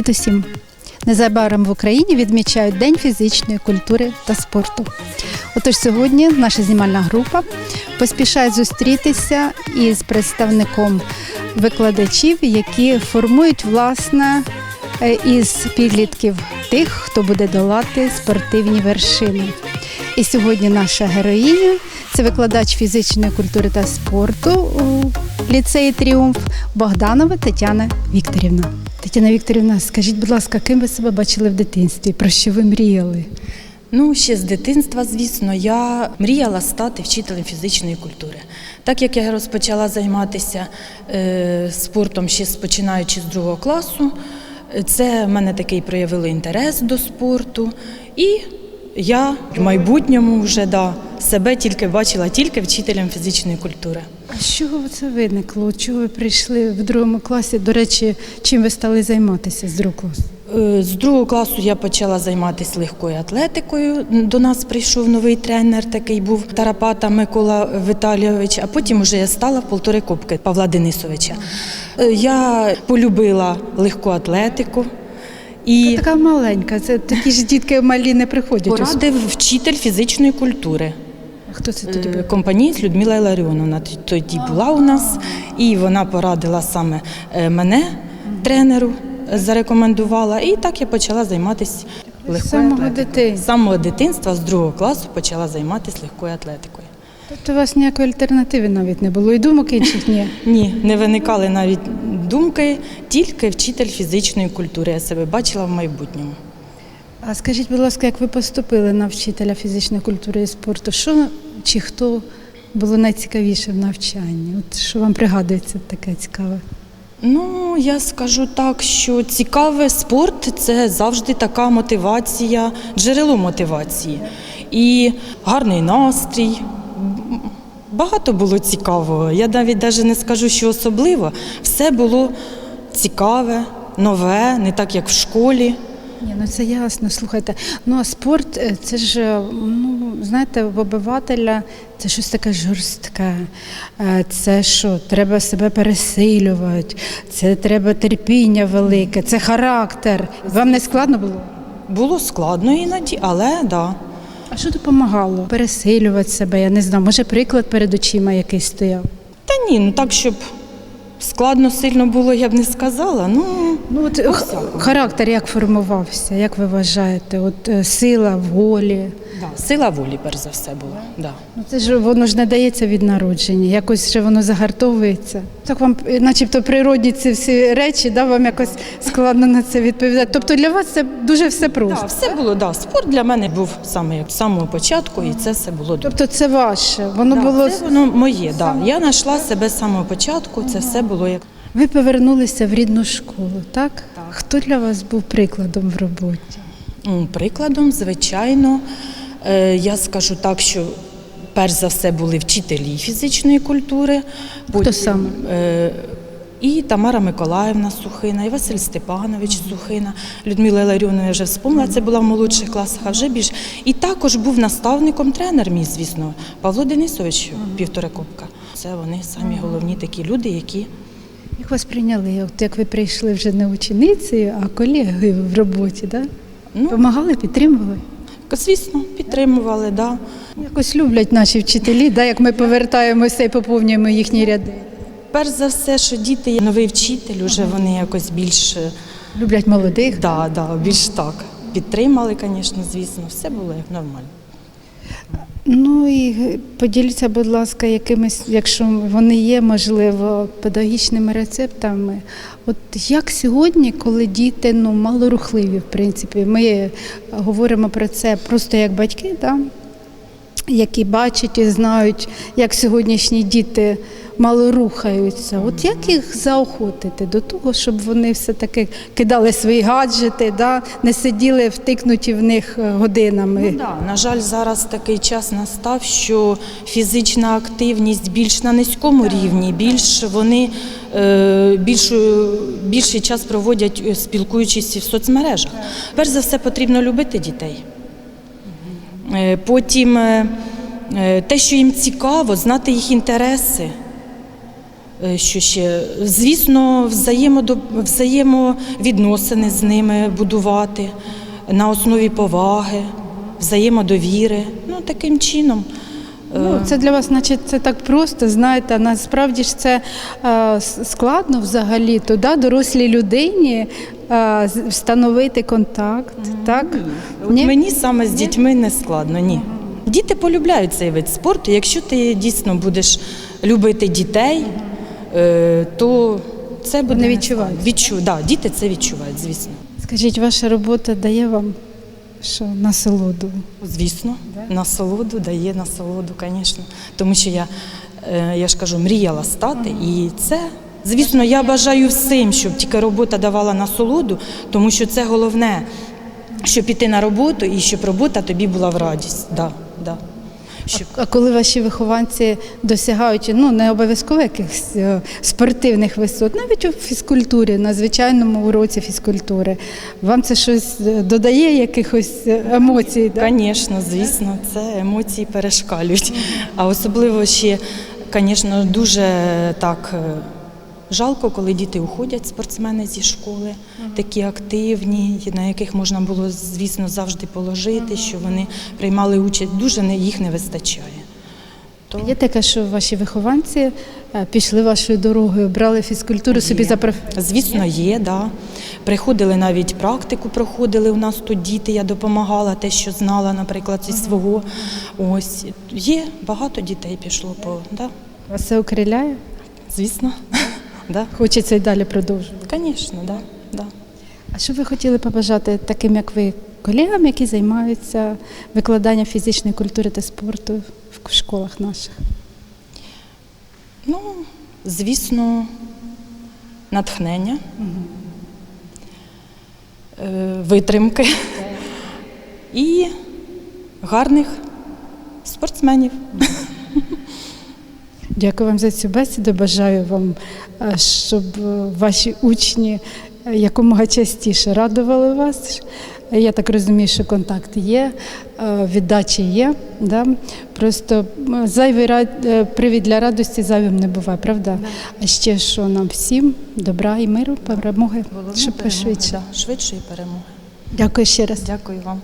Привіт усім! Незабаром в Україні відмічають День фізичної культури та спорту. Отож сьогодні наша знімальна група поспішає зустрітися із представником викладачів, які формують власне е, із підлітків тих, хто буде долати спортивні вершини. І сьогодні наша героїня це викладач фізичної культури та спорту у ліцеї Тріумф Богданова Тетяна Вікторівна. Тетяна Вікторівна, скажіть, будь ласка, ким ви себе бачили в дитинстві? Про що ви мріяли? Ну, ще з дитинства, звісно, я мріяла стати вчителем фізичної культури. Так як я розпочала займатися е, спортом ще починаючи з другого класу, це в мене такий проявили інтерес до спорту. І я в майбутньому вже да, себе тільки бачила тільки вчителем фізичної культури. А з чого це виникло? Чого ви прийшли в другому класі? До речі, чим ви стали займатися з другого класу? Е, З другого класу я почала займатися легкою атлетикою. До нас прийшов новий тренер, такий був Тарапата Микола Віталійович. А потім вже я стала в полтори кубки Павла Денисовича. Е, Я полюбила легку атлетику і Така маленька, це такі ж дітки малі не приходять. порадив вчитель фізичної культури. Хто це тоді Е, був? Компанієць Людмила Іларіоновна тоді була у нас, і вона порадила саме е, мене, тренеру, е, зарекомендувала. І так я почала займатися легкою самого дитинства? З самого дитинства, з другого класу почала займатися легкою атлетикою. Тобто у вас ніякої альтернативи навіть не було, і думок інших ні. Ні, не виникали навіть думки, тільки вчитель фізичної культури. Я себе бачила в майбутньому. А скажіть, будь ласка, як ви поступили на вчителя фізичної культури і спорту? Що чи хто було найцікавіше в навчанні? От що вам пригадується таке цікаве? Ну, я скажу так, що цікаве спорт це завжди така мотивація, джерело мотивації. І гарний настрій. Багато було цікавого. Я навіть навіть не скажу, що особливо. Все було цікаве, нове, не так, як в школі. Ні, ну це ясно. Слухайте. Ну а спорт е, це ж е, ну знаєте, в обивателя це щось таке жорстке. Е, Це що, треба себе пересилювати, це треба терпіння велике, це характер. Вам не складно було? Було складно іноді, але так. Да. А що допомагало? Пересилювати себе, я не знаю. Може, приклад перед очима якийсь стояв. Та ні, ну так, щоб складно сильно було, я б не сказала. Ну, Ну от характер як формувався, як ви вважаєте? От е, сила волі. да. сила волі, перш за все, була. Да. Ну це ж воно ж не дається від народження, якось же воно загартовується. Так вам, е, начебто, природні ці всі речі, да, вам якось складно на це відповідати. Тобто для вас це дуже все просто. Да, все було, да. Спорт для мене був саме з самого початку, і це все було. Тобто це ваше, воно Да, було. це воно моє, да. Я знайшла себе з самого початку, це все було як. Ви повернулися в рідну школу, так? Хто для вас був прикладом в роботі? Прикладом, звичайно, е, я скажу так, що перш за все були вчителі фізичної культури. потім, саме? е, І Тамара Миколаївна Сухина, і Василь Степанович Сухина, Людмила Ларіонова, я вже вспомнила, це була в молодших класах, а вже більш. І також був наставником тренер мій, звісно, Павло Денисович, півтора кубка. Це вони самі головні такі люди, які Як вас прийняли? От як ви прийшли вже не ученицею, а колегою в роботі, да? ну, Помагали, підтримували? звісно, підтримували. Да. Якось люблять наші вчителі, да, як ми повертаємося і поповнюємо їхні ряди. Перш за все, що діти є новий вчитель, уже вони якось більш, е, Люблять молодих. да, да, більш так підтримали, звісно, звісно, все було нормально. Ну і поділіться, будь ласка, якимись, якщо вони є, можливо, педагогічними рецептами. От як сьогодні, коли діти ну малорухливі, в принципі, ми говоримо про це просто як батьки, да? Які бачать і знають, як сьогоднішні діти мало рухаються. От як їх заохотити до того, щоб вони все-таки кидали свої гаджети, да? не сиділи втикнуті в них е, годинами. Ну, да, на жаль, зараз такий час настав, що фізична активність більш на низькому рівні, більш вони е, більшу, більший час проводять е, спілкуючись в соцмережах. Перш за все, потрібно любити дітей. Е, Потім е, е, те, що їм цікаво, знати їх інтереси. Що ще? Звісно, взаємовідносини з ними будувати на основі поваги, взаємодовіри. Ну, таким чином. Ну, це для вас, значить, це так просто, знаєте, насправді ж це е, складно взагалі то да, дорослій людині е, встановити контакт. Так? От мені саме з дітьми не складно, ні. Діти полюбляють цей вид спорту. Якщо ти дійсно будеш любити дітей, е, то це буде Вони відчувають. Відчу, да, діти це відчувають, звісно. Скажіть, ваша робота дає вам що, насолоду? Звісно, насолоду дає насолоду, звісно. Тому що я, е, я ж кажу, мріяла стати, і це, звісно, я бажаю всім, щоб тільки робота давала насолоду, тому що це головне, щоб піти на роботу і щоб робота тобі була в радість. Да, да. Щоб А коли ваші вихованці досягають ну не обов'язково якихось е, спортивних висот, навіть у фізкультурі, на звичайному уроці фізкультури, вам це щось е, додає якихось емоцій? емоцій? Да? Звісно, звісно, це емоції перешкалюють. А особливо ще, звісно, дуже так е, жалко, коли діти уходять, спортсмени зі школи, такі активні, на яких можна було, звісно, завжди положити, що вони приймали участь. Дуже їх не вистачає. То Є таке, що ваші вихованці е, пішли вашою дорогою, брали фізкультуру собі за проф... Звісно, є, да. Приходили навіть практику, проходили у нас тут діти, я допомагала, те, що знала, наприклад, зі свого. Ось є багато дітей пішло по да. вас це окриляє? Звісно, да. Хочеться й далі продовжувати. Звісно, да. Да. А що ви хотіли побажати таким, як ви, колегам, які займаються викладанням фізичної культури та спорту в школах наших? Ну, звісно, натхнення, е, витримки і гарних спортсменів. Дякую вам за цю бесіду. Бажаю вам, е, щоб е, ваші учні е, якомога частіше радували вас. Я так розумію, що контакт є, віддача є. Да? Просто зайвий рад- привід для радості зайвим не буває, правда? А ще що нам всім добра і миру, перемоги, щоб перемоги, пошвидше. да, швидшої перемоги. Дякую ще раз. Дякую вам.